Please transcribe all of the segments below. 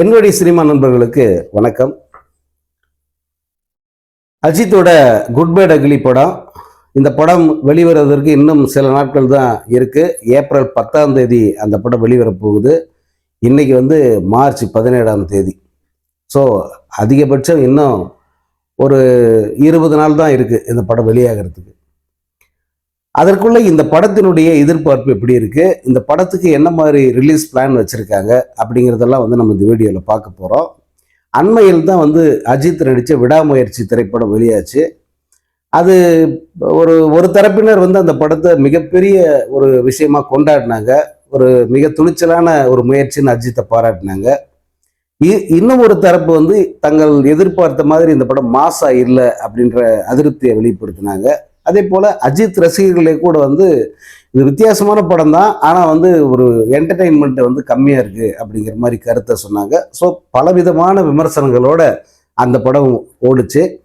என்னுடைய சினிமா நண்பர்களுக்கு வணக்கம். அஜித்தோட குட் பை அகிலி படம் இந்த படம் வெளிவருவதற்கு இன்னும் சில நாட்கள் தான் இருக்குது ஏப்ரல் பத்தாம் தேதி அந்த படம் வெளிவரப் போகுது. இன்னைக்கு வந்து மார்ச் பதினேழாம் தேதி. ஸோ அதிகபட்சம் இன்னும் ஒரு இருபது நாள் தான் இருக்குது இந்த படம் வெளியாகிறதுக்கு. அதற்குள்ள இந்த படத்தினுடைய எதிர்பார்ப்பு எப்படி இருக்கு? இந்த படத்துக்கு என்ன மாதிரி ரிலீஸ் பிளான் வச்சிருக்காங்க? அப்படிங்கிறதெல்லாம் வந்து நம்ம இந்த வீடியோவில் பார்க்க போகிறோம் அண்மையில் தான் வந்து அஜித் நடித்த விடாமுயற்சி திரைப்படம் வெளியாச்சு. அது ஒரு ஒரு தரப்பினர் வந்து அந்த படத்தை மிகப்பெரிய ஒரு விஷயமா கொண்டாடினாங்க. ஒரு மிக துணிச்சலான ஒரு முயற்சின்னு அஜித்தை பாராட்டினாங்க. இ- இன்னும் ஒரு தரப்பு வந்து தங்கள் எதிர்பார்த்த மாதிரி இந்த படம் மாசா இல்லை அப்படின்ற அதிருப்தியை வெளிப்படுத்தினாங்க. அதே போல் அஜித் ரசிகர்களே கூட வந்து இது வித்தியாசமான படம் தான் ஆனால் வந்து ஒரு என்டர்டெயின்மெண்ட்டு வந்து கம்மியாக இருக்குது அப்படிங்கிற மாதிரி கருத்தை சொன்னாங்க. ஸோ பலவிதமான விமர்சனங்களோட அந்த படம் ஓடுச்சு.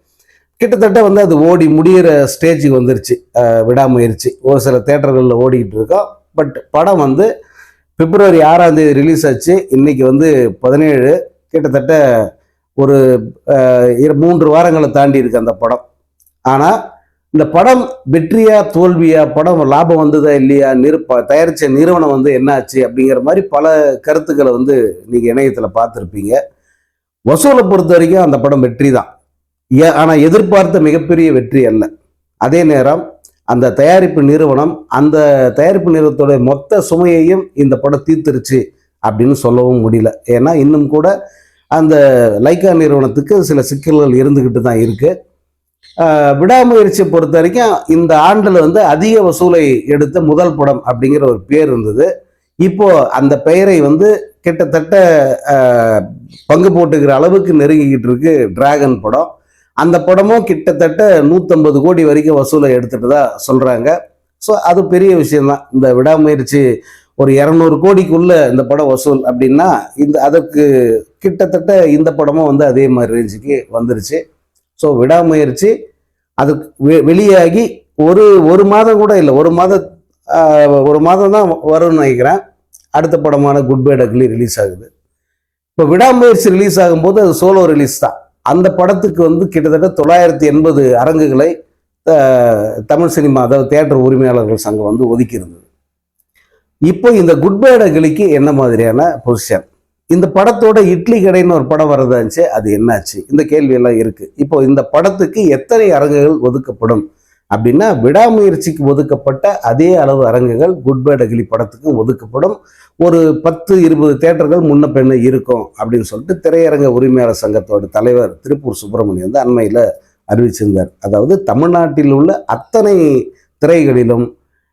கிட்டத்தட்ட வந்து அது ஓடி முடியிற ஸ்டேஜுக்கு வந்துருச்சு. விடாமயிருச்சு விடாமுயற்சி. ஒரு சில தேட்டர்களில் ஓடிக்கிட்டு இருக்கோம். பட் படம் வந்து பிப்ரவரி ஆறாம் தேதி ரிலீஸ் ஆச்சு. இன்னைக்கு வந்து பதினேழு. கிட்டத்தட்ட ஒரு இரு- மூன்று வாரங்களை தாண்டி இருக்கு அந்த படம். ஆனால் இந்த படம் வெற்றியா தோல்வியா படம் லாபம் வந்ததா இல்லையா நிறு ப- நிறுவனம் வந்து என்னாச்சு அப்படிங்கிற மாதிரி பல கருத்துக்களை வந்து நீங்கள் இணையத்தில் பார்த்துருப்பீங்க. வசூலை பொறுத்த வரைக்கும் அந்த படம் வெற்றி தான். ஆனால் எதிர்பார்த்த மிகப்பெரிய வெற்றி அல்ல. அதே நேரம் அந்த தயாரிப்பு நிறுவனம் அந்த தயாரிப்பு நிறுவனத்துடைய மொத்த சுமையையும் இந்த படம் தீர்த்துருச்சு அப்படின்னு சொல்லவும் முடியல. ஏன்னா இன்னும் கூட அந்த லைக்கா நிறுவனத்துக்கு சில சிக்கல்கள் இருந்துக்கிட்டு தான் இருக்குது விடாமுயற்சியை பொறுத்த வரைக்கும் இந்த ஆண்டில் வந்து அதிக வசூலை எடுத்த முதல் படம் அப்படிங்கிற ஒரு பேர் இருந்தது. இப்போ அந்த பெயரை வந்து கிட்டத்தட்ட பங்கு போட்டுக்கிற அளவுக்கு நெருங்கிக்கிட்டு இருக்கு டிராகன் படம். அந்த படமும் கிட்டத்தட்ட நூற்றம்பது கோடி வரைக்கும் வசூலை எடுத்துகிட்டு தான் சொல்கிறாங்க ஸோ அது பெரிய விஷயம்தான். இந்த விடாமுயற்சி ஒரு இரநூறு கோடிக்குள்ள இந்த படம் வசூல் அப்படின்னா இந்த அதற்கு கிட்டத்தட்ட இந்த படமும் வந்து அதே மாதிரி ரேஞ்சுக்கு வந்துருச்சு. ஸோ விடாமுயற்சி அது வெ- வெளியாகி ஒரு ஒரு மாதம் கூட இல்லை. ஒரு மாத ஒரு மாதம் தான் வரும்னு நினைக்கிறேன். அடுத்த படமான குட் பை டக்லி ரிலீஸ் ஆகுது. இப்போ விடாமுயற்சி ரிலீஸ் ஆகும்போது அது சோலோ ரிலீஸ் தான். அந்த படத்துக்கு வந்து கிட்டத்தட்ட தொள்ளாயிரத்தி எண்பது அரங்குகளை தமிழ் சினிமா அதாவது தேட்டர் உரிமையாளர்கள் சங்கம் வந்து ஒதுக்கி இருந்தது இப்போ இந்த குட் பை டக்லிக்கு என்ன மாதிரியான பொசிஷன் இந்த படத்தோட இட்லி கடைன்னு ஒரு படம் வரதாச்சு அது என்னாச்சு? இந்த கேள்வியெல்லாம் இருக்குது இப்போ இந்த படத்துக்கு எத்தனை அரங்குகள் ஒதுக்கப்படும்? அப்படின்னா விடாமுயற்சிக்கு ஒதுக்கப்பட்ட அதே அளவு அரங்குகள் குட் பேட் அகிலி படத்துக்கும் ஒதுக்கப்படும். ஒரு பத்து இருபது தேட்டர்கள் முன்ன பெண்ணு இருக்கும் அப்படின்னு சொல்லிட்டு திரையரங்க உரிமையாளர் சங்கத்தோட தலைவர் திருப்பூர் சுப்பிரமணியம் வந்து அண்மையில் அறிவிச்சிருந்தார். அதாவது தமிழ்நாட்டில் உள்ள அத்தனை திரைகளிலும்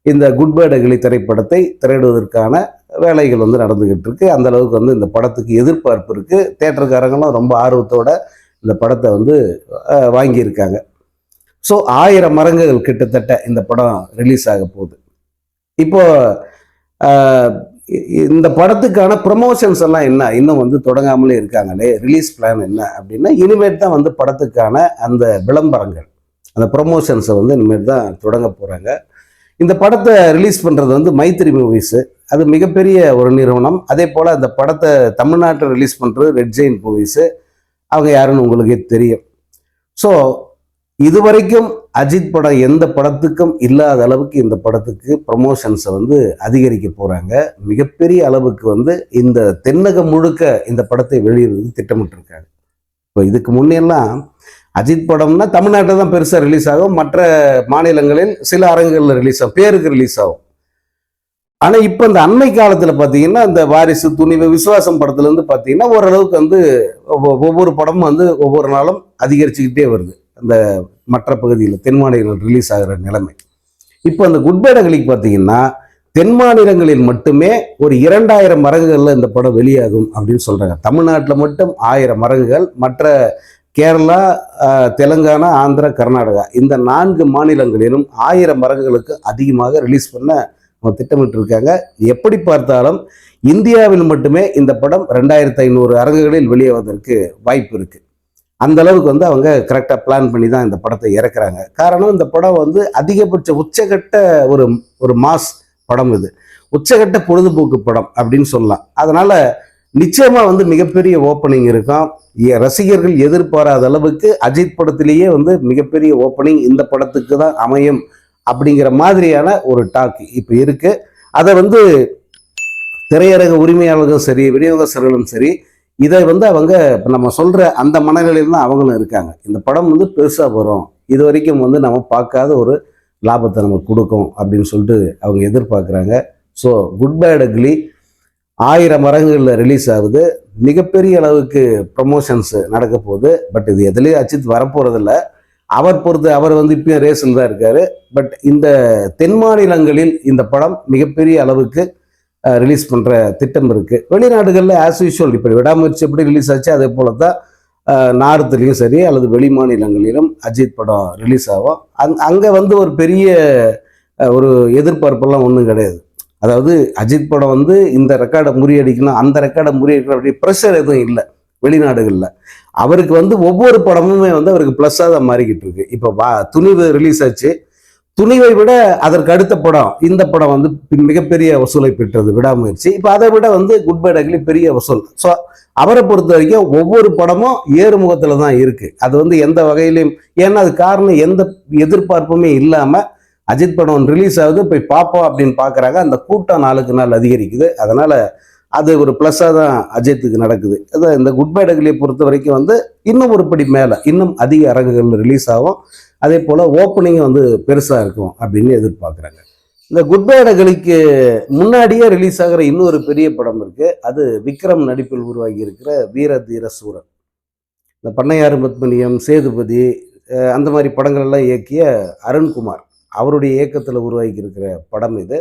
இந்த குட் பேட் அகிலி திரைப்படத்தை திரையிடுவதற்கான வேலைகள் வந்து நடந்துக்கிட்டு இருக்கு அந்த அளவுக்கு வந்து இந்த படத்துக்கு எதிர்பார்ப்பு இருக்கு. தேட்டருக்காரங்களும் ரொம்ப ஆர்வத்தோட இந்த படத்தை வந்து வாங்கியிருக்காங்க. ஸோ ஆயிரம் மரங்கள் கிட்டத்தட்ட இந்த படம் ரிலீஸ் ஆக போகுது. இப்போ இந்த படத்துக்கான ப்ரமோஷன்ஸ் எல்லாம் என்ன? இன்னும் வந்து தொடங்காமலே இருக்காங்களே ரிலீஸ் பிளான் என்ன அப்படின்னா இனிமேட் தான் வந்து படத்துக்கான அந்த விளம்பரங்கள் அந்த ப்ரொமோஷன்ஸை வந்து இனிமேட் தான் தொடங்க போகிறாங்க இந்த படத்தை ரிலீஸ் பண்ணுறது வந்து மைத்திரி மூவிஸு அது மிகப்பெரிய ஒரு நிறுவனம். அதே போல் அந்த படத்தை தமிழ்நாட்டில் ரிலீஸ் பண்ணுறது ரெட் ஜெயின் மூவிஸு அவங்க யாருன்னு உங்களுக்கே தெரியும். ஸோ இதுவரைக்கும் அஜித் படம் எந்த படத்துக்கும் இல்லாத அளவுக்கு இந்த படத்துக்கு ப்ரமோஷன்ஸை வந்து அதிகரிக்க போகிறாங்க மிகப்பெரிய அளவுக்கு வந்து இந்த தென்னகம் முழுக்க இந்த படத்தை வெளியிடுறது திட்டமிட்டிருக்காங்க. இப்போ இதுக்கு முன்னெல்லாம் அஜித் படம்னா தமிழ்நாட்டில் தான் பெருசாக ரிலீஸ் ஆகும். மற்ற மாநிலங்களில் சில அரங்குகளில் ரிலீஸ் ஆகும். பேருக்கு ரிலீஸ் ஆகும். ஆனால் இப்போ இந்த அண்மை காலத்தில் பார்த்தீங்கன்னா இந்த வாரிசு துணிவு விசுவாசம் படத்துலேருந்து பார்த்தீங்கன்னா ஓரளவுக்கு வந்து ஒவ்வொ- ஒவ்வொரு படமும் வந்து ஒவ்வொரு நாளும் அதிகரிச்சுக்கிட்டே வருது. அந்த மற்ற பகுதியில் தென் மாநிலங்கள் ரிலீஸ் ஆகிற நிலைமை. இப்போ அந்த குட்பேடங்களுக்கு பார்த்தீங்கன்னா தென் மாநிலங்களில் மட்டுமே ஒரு இரண்டாயிரம் மரங்குகளில் இந்த படம் வெளியாகும் அப்படின்னு சொல்கிறாங்க தமிழ்நாட்டில் மட்டும் ஆயிரம் மரங்குகள் மற்ற கேரளா தெலுங்கானா ஆந்திரா கர்நாடகா இந்த நான்கு மாநிலங்களிலும் ஆயிரம் மரங்களுக்கு அதிகமாக ரிலீஸ் பண்ண அவங்க திட்டமிட்டு இருக்காங்க எப்படி பார்த்தாலும் இந்தியாவில் மட்டுமே இந்த படம் ரெண்டாயிரத்து ஐநூறு அரங்குகளில் வெளியாவதற்கு வாய்ப்பு இருக்கு. அந்த அளவுக்கு வந்து அவங்க கரெக்டாக பிளான் பண்ணி தான் இந்த படத்தை இறக்குறாங்க. காரணம் இந்த படம் வந்து அதிகபட்ச உச்சகட்ட ஒரு ஒரு மாஸ் படம் இது. உச்சகட்ட பொழுதுபோக்கு படம் அப்படின்னு சொல்லலாம். அதனால நிச்சயமாக வந்து மிகப்பெரிய ஓப்பனிங் இருக்கும். ரசிகர்கள் எதிர்பாராத அளவுக்கு அஜித் படத்திலேயே வந்து மிகப்பெரிய ஓப்பனிங் இந்த படத்துக்கு தான் அமையும் அப்படிங்கிற மாதிரியான ஒரு டாக் இப்போ இருக்கு. அதை வந்து திரையரக உரிமையாளர்களும் சரி விநியோகஸ்தர்களும் சரி இதை வந்து அவங்க இப்போ நம்ம சொல்கிற அந்த மனநிலையில் தான் அவங்களும் இருக்காங்க. இந்த படம் வந்து பெருசாக வரும். இது வரைக்கும் வந்து நம்ம பார்க்காத ஒரு லாபத்தை நமக்கு கொடுக்கும் அப்படின்னு சொல்லிட்டு அவங்க எதிர்பார்க்குறாங்க. ஸோ குட் பேட் அக்லி ஆயிரம் மரங்களில் ரிலீஸ் ஆகுது. மிகப்பெரிய அளவுக்கு ப்ரமோஷன்ஸ் நடக்க போகுது. பட் இது எதுலேயும் அஜித் வரப்போகிறதில்ல அவர் பொறுத்து அவர் வந்து இப்பயும் ரேஸில் தான் இருக்காரு. பட் இந்த தென் மாநிலங்களில் இந்த படம் மிகப்பெரிய அளவுக்கு ரிலீஸ் பண்ணுற திட்டம் இருக்குது வெளிநாடுகளில் ஆஸ் யூஷுவல் இப்போ விடாமுயற்சி எப்படி ரிலீஸ் ஆச்சு அதே போல தான் நார்த்துலேயும் சரி அல்லது வெளி மாநிலங்களிலும் அஜித் படம் ரிலீஸ் ஆகும். அங் அங்கே வந்து ஒரு பெரிய ஒரு எதிர்பார்ப்பெல்லாம் ஒன்றும் கிடையாது. அதாவது அஜித் படம் வந்து இந்த ரெக்கார்டை முறியடிக்கணும் அந்த ரெக்கார்டை முறியடிக்கணும் அப்படி ப்ரெஷர் எதுவும் இல்லை வெளிநாடுகளில். அவருக்கு வந்து ஒவ்வொரு படமுமே வந்து அவருக்கு ப்ளஸ்ஸாக தான் மாறிக்கிட்டு இருக்கு. இப்போ வா துணிவு ரிலீஸ் ஆச்சு. துணிவை விட அதற்கு அடுத்த படம் இந்த படம் வந்து மிகப்பெரிய வசூலை பெற்றது விடாமுயற்சி. இப்போ அதை விட வந்து குட் பை டக்லி பெரிய வசூல். ஸோ அவரை பொறுத்த வரைக்கும் ஒவ்வொரு படமும் ஏறுமுகத்தில் தான் இருக்குது அது வந்து எந்த வகையிலையும் ஏன்னா அது காரணம் எந்த எதிர்பார்ப்புமே இல்லாமல் அஜித் படம் ரிலீஸ் ஆகுது போய் பார்ப்போம் அப்படின்னு பார்க்குறாங்க அந்த கூட்டம் நாளுக்கு நாள் அதிகரிக்குது. அதனால் அது ஒரு ப்ளஸ்ஸாக தான் அஜித்துக்கு நடக்குது. அது இந்த குட் பை டக்லியை பொறுத்த வரைக்கும் வந்து இன்னும் ஒரு படி மேலே இன்னும் அதிக அரங்குகள் ரிலீஸ் ஆகும். அதே போல் ஓப்பனிங் வந்து பெருசாக இருக்கும் அப்படின்னு எதிர்பார்க்குறாங்க. இந்த குட் பை டக்லிக்கு முன்னாடியே ரிலீஸ் ஆகிற இன்னொரு பெரிய படம் இருக்குது அது விக்ரம் நடிப்பில் உருவாகி இருக்கிற வீர தீர சூரன். இந்த பண்ணையாறு பத்மனியம் சேதுபதி அந்த மாதிரி படங்கள் எல்லாம் இயக்கிய அருண்குமார். அவருடைய இயக்கத்தில் உருவாக்கி இருக்கிற படம் இது.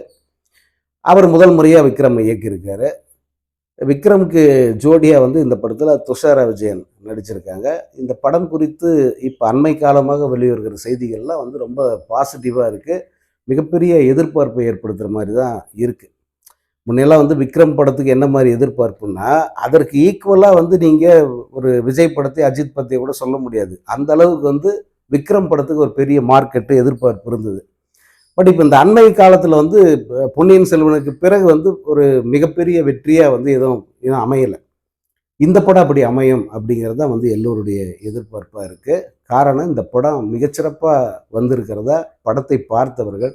அவர் முதல் முறையாக விக்ரம் இயக்கியிருக்காரு. விக்ரம்க்கு ஜோடியாக வந்து இந்த படத்தில் துஷாரா விஜயன் நடிச்சிருக்காங்க. இந்த படம் குறித்து இப்போ அண்மை காலமாக வெளிவருகிற செய்திகள்லாம் வந்து ரொம்ப பாசிட்டிவாக இருக்குது மிகப்பெரிய எதிர்பார்ப்பை ஏற்படுத்துகிற மாதிரி தான் இருக்குது முன்னெல்லாம் வந்து விக்ரம் படத்துக்கு என்ன மாதிரி எதிர்பார்ப்புன்னா அதற்கு ஈக்குவலாக வந்து நீங்கள் ஒரு விஜய் படத்தை அஜித் படத்தை கூட சொல்ல முடியாது. அந்த அளவுக்கு வந்து விக்ரம் படத்துக்கு ஒரு பெரிய மார்க்கெட்டு எதிர்பார்ப்பு இருந்தது. பட் இப்போ இந்த அண்மை காலத்தில் வந்து பொன்னியின் செல்வனுக்கு பிறகு வந்து ஒரு மிகப்பெரிய வெற்றியாக வந்து எதுவும் எதுவும் அமையலை. இந்த படம் அப்படி அமையும் அப்படிங்கிறது தான் வந்து எல்லோருடைய எதிர்பார்ப்பாக இருக்குது காரணம் இந்த படம் மிகச்சிறப்பாக வந்திருக்கிறதா படத்தை பார்த்தவர்கள்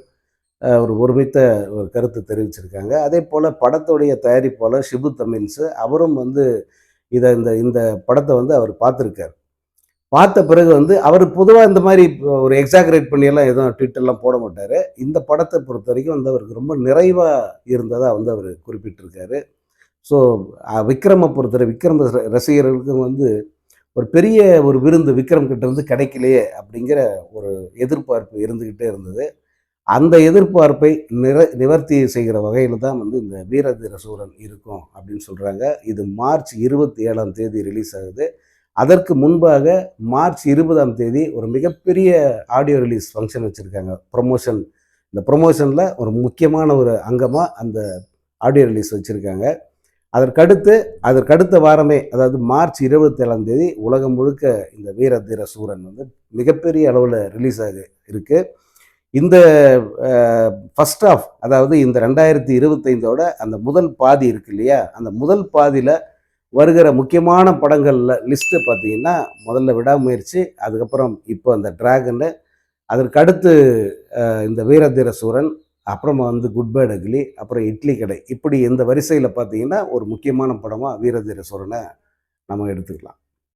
ஒரு ஒருமித்த ஒரு கருத்து தெரிவிச்சிருக்காங்க. அதே போல் படத்துடைய தயாரிப்பாளர் ஷிபு தமின்ஸு அவரும் வந்து இதை இந்த இந்த படத்தை வந்து அவர் பார்த்துருக்காரு. பார்த்த பிறகு வந்து அவர் பொதுவாக இந்த மாதிரி ஒரு எக்ஸாகரேட் பண்ணியெல்லாம் எதுவும் ட்விட்டர்லாம் போட மாட்டார். இந்த படத்தை பொறுத்த வரைக்கும் வந்து அவருக்கு ரொம்ப நிறைவாக இருந்ததாக வந்து அவர் குறிப்பிட்டிருக்காரு. ஸோ விக்ரமை பொறுத்தவரை விக்ரம் ரசிகர்களுக்கும் வந்து ஒரு பெரிய ஒரு விருந்து விக்ரம் கிட்ட இருந்து கிடைக்கலையே அப்படிங்கிற ஒரு எதிர்பார்ப்பு இருந்துக்கிட்டே இருந்தது. அந்த எதிர்பார்ப்பை நிற நிவர்த்தி செய்கிற வகையில் தான் வந்து இந்த வீரதீர சூரன் இருக்கும் அப்படின்னு சொல்கிறாங்க இது மார்ச் இருபத்தி ஏழாம் தேதி ரிலீஸ் ஆகுது. அதற்கு முன்பாக மார்ச் இருபதாம் தேதி ஒரு மிகப்பெரிய ஆடியோ ரிலீஸ் ஃபங்க்ஷன் வச்சுருக்காங்க. ப்ரொமோஷன் இந்த ப்ரொமோஷனில் ஒரு முக்கியமான ஒரு அங்கமாக அந்த ஆடியோ ரிலீஸ் வச்சுருக்காங்க. அதற்கடுத்து அதற்கடுத்த வாரமே அதாவது மார்ச் இருபத்தேழாம் தேதி உலகம் முழுக்க இந்த வீர தீர சூரன் வந்து மிகப்பெரிய அளவில் ரிலீஸ் ஆக இருக்குது இந்த ஃபர்ஸ்ட் ஆஃப் அதாவது இந்த ரெண்டாயிரத்தி இருபத்தைந்தோட அந்த முதல் பாதி இருக்கு இல்லையா? அந்த முதல் பாதியில் வருகிற முக்கியமான படங்களில் லிஸ்ட்டு பார்த்தீங்கன்னா முதல்ல விடாமுயற்சி அதுக்கப்புறம் இப்போ அந்த டிராகனு அதற்கு அடுத்து இந்த வீரதீர சூரன் அப்புறமா வந்து குட் பேட் அக்லி அப்புறம் இட்லி கடை. இப்படி இந்த வரிசையில் பார்த்தீங்கன்னா ஒரு முக்கியமான படமாக வீரதீர சூரனை நம்ம எடுத்துக்கலாம்.